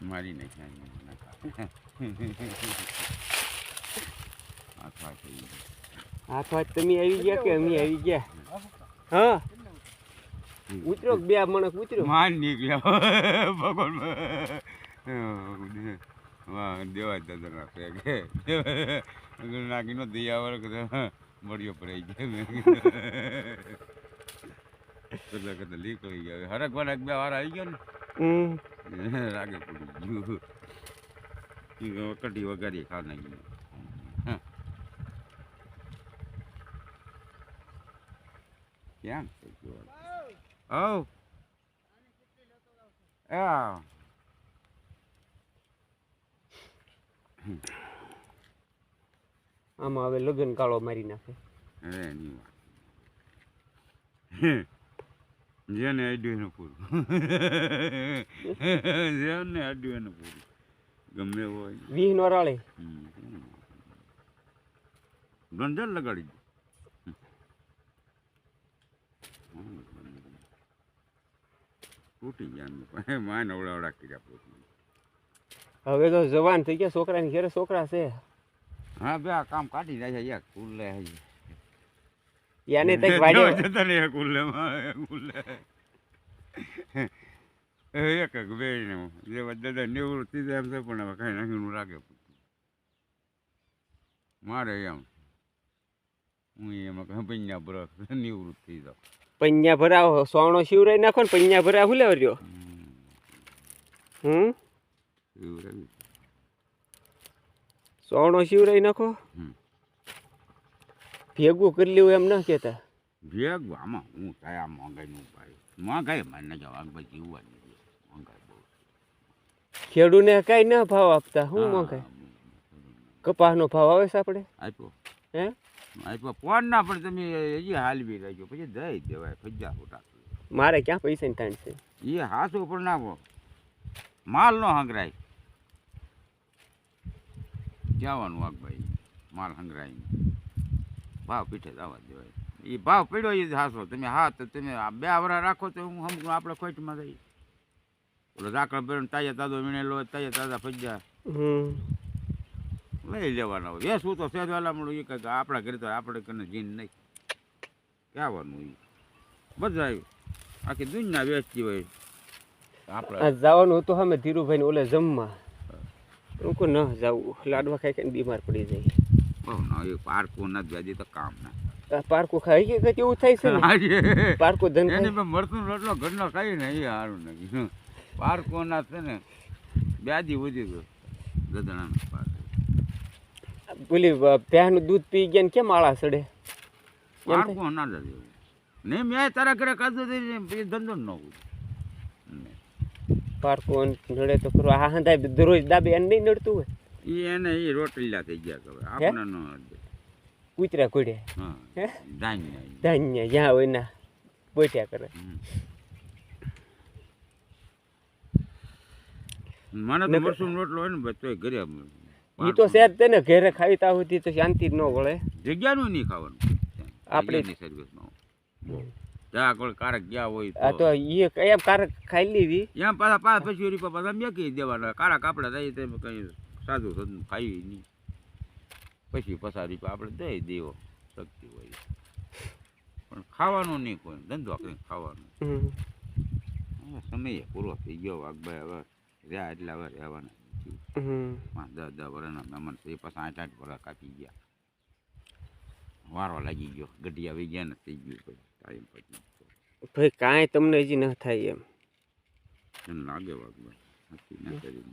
મારી નાખી આથવા તમે આવી ગયા કે અમે આવી ગયા? હા? ઉતરો કે બે મણક ઉતરો. માન નીકળ્યા. ભગવાન વાહ દેવા દાદા કે નાખીનો દયા વર મળ્યો પડાઈ ગયો. મેં કદાચ લીક થઈ ગયા. હરક વાર બે વાર આવી ગયો ને. રાગે પડી ગયું કઢી વગાડી ખા નાખી ક્યાં છે ઓ આમાં હવે લગન કાળો મારી નાખે. વાત. જેને આડ્યું એનું પૂરું. જેને આડ્યું એનું પૂરું. ગમે હોય. વીહ નોરાળે ગંધર લગાડી તૂટી ગયા માન અવડાવડા કર્યા પોતે હવે તો જવાન થઈ ગયા છોકરાની ઘેરે છોકરા છે. હા બે આ કામ કાઢી નાખે યાર કુલ્લે યાને તક વાડ્યો જતા ને कुल्ले કુલ્લે એક બે જે દાદા નિવૃત્તિ એમ છે પણ હવે કઈ નાખીનું રાખે મારે એમ. હું એમાં કઈ પૈયા બરસ નિવૃત્તિ જાઉં પૈયા ભરાવો સોણો શિવરાઈ નાખો ને પૈયા ભરા હું રહ્યો? હમ? સોણો શિવરાઈ નાખો? હમ. ભેગું કરી લેવું એમ ન કહેતા? ભેગું? આમાં હું થાય આ મોંઘાઈનું ભાઈ મોંઘાઈ મને જવા ભાઈ જીવવા નથી. મોંઘાઈ બહુ ખેડૂને કાંઈ ના ભાવ આપતા. હું મોંઘાઈ? કપાસનો ભાવ આવે છે આપણે? આપ્યો. હે? આપ્યો. ફોન ના પણ તમે હજી હાલવી રહેજો પછી દઈ દેવાય ફજ્જા ફૂટા. મારે ક્યાં પૈસા ની તાણ છે? એ હાસો પણ નાખો. માલ નો હંગરાય જવાનું વાઘભાઈ માલ હંગરાય ભાવ પીઠે જવા દેવાય. એ ભાવ પડ્યો એ હાસો તમે હા તો તમે આ બે આવરા રાખો તો હું સમજું આપણે ખોટમાં જઈએ. ઓલો ઝાકળ બેરણ તાજા તાજો વીણેલો તાજા તાજા ફજ્જા. લઈ લેવાના હોય. શું તો સેજ વાલા મળું એ કંઈક આપણા ઘરે તો આપણે કને જીન નહીં. કહેવાનું એ બધા આખી દુનિયા વેચતી હોય. આપણે. જવાનું હતું અમે ધીરુભાઈ ને ઓલે જમવા. હું ન જાવું. લાડવા ખાઈ ખાઈને બીમાર પડી જાય. ના એ પારકું નથી જાજી તો કામ ના. આ ખાઈ કે એવું થાય છે ને. પારકું ધન એની મેં મરતું રોટલો ઘરનો ખાઈ ને એ સારું નથી પારકો ના છે ને વ્યાજી વધી ગયો. ગધડાના પાર પેલી ભેંસનું દૂધ પી ગયા ને કેમ આળા સડે? પારકો ના ને મેં તારા ઘરે કાઢું પછી ધંધો ન પારકું નડે તો ખરું. આ હંધાય દરરોજ દાબે એને નહીં નડતું હોય. એ એને એ રોટલીલા થઈ ગયા હવે આપણે ન. કૂતરા કૂડે હા ધાન્ય ધાન્ય જ્યાં હોય ના બોટ્યા કરે. મને તો વર્ષો મરસું રોટલો હોય ને તોય ઘરે એ તો સેજ તે ને ઘરે ખાવી તા સુધી તો શાંતિ ન વળે. જગ્યાનું નહીં ખાવાનું. આપણે- સર્વિસમાં જ્યાં કોઈ કારક ગયા હોય આ તો એ કયા કારક ખાઈ લેવી એમ પાછા પછી રૂપિયા પાછા કહી દેવાના. કારક આપડે થાય તેમ કંઈ સાદું સાદું ખાઈ નહીં. પછી પસારી આપણે દઈ દેવો. શક્તિ હોય પણ ખાવાનું નહીં કોઈ. ધંધો કંઈ ખાવાનું. સમય પૂરો થઈ ગયો. વાઘભાઈ હવે રહ્યા એટલે હવે રહેવાના પાંચ દસ દસ વર્ષના મહેમાન થઈ પાછા આઠ આઠ વર્ષ કાપી ગયા. વારો લાગી ગયો. ગઢિયા વહી ગયા ને થઈ ગયું પછી ટાઈમ પછી ભાઈ કાંઈ તમને હજી ન થાય એમ. લાગે વાઘભાઈ નક્કી ના કરી.